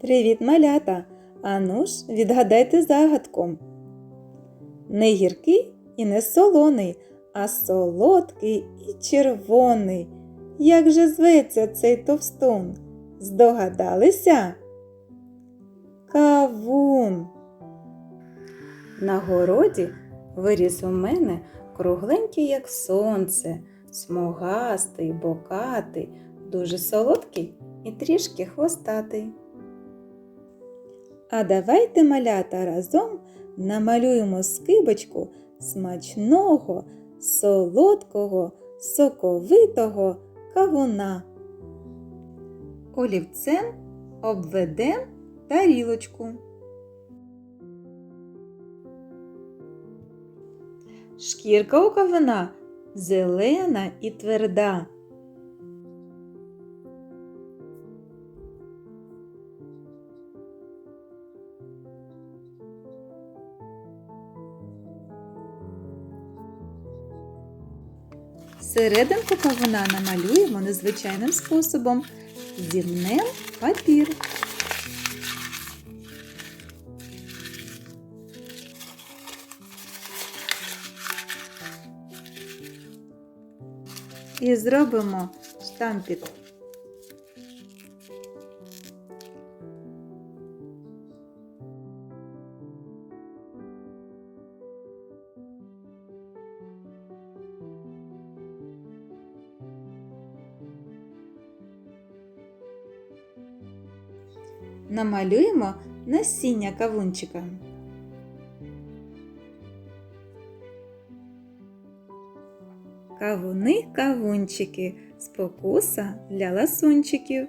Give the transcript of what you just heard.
Привіт, малята! Ану ж, відгадайте загадку. Не гіркий і не солоний, а солодкий і червоний. Як же зветься цей товстун? Здогадалися? Кавун. На городі виріс у мене кругленький, як сонце, смугастий, бокатий, дуже солодкий і трішки хвостатий. А давайте, малята, разом намалюємо скибочку смачного, солодкого, соковитого кавуна. Олівцем обведем тарілочку. Шкірка у кавуна зелена і тверда. Серединку кавуна намалюємо незвичайним способом. Зімнем папір. І зробимо штампік. Намалюємо насіння кавунчика. Кавуни кавунчики, спокуса для ласунчиків.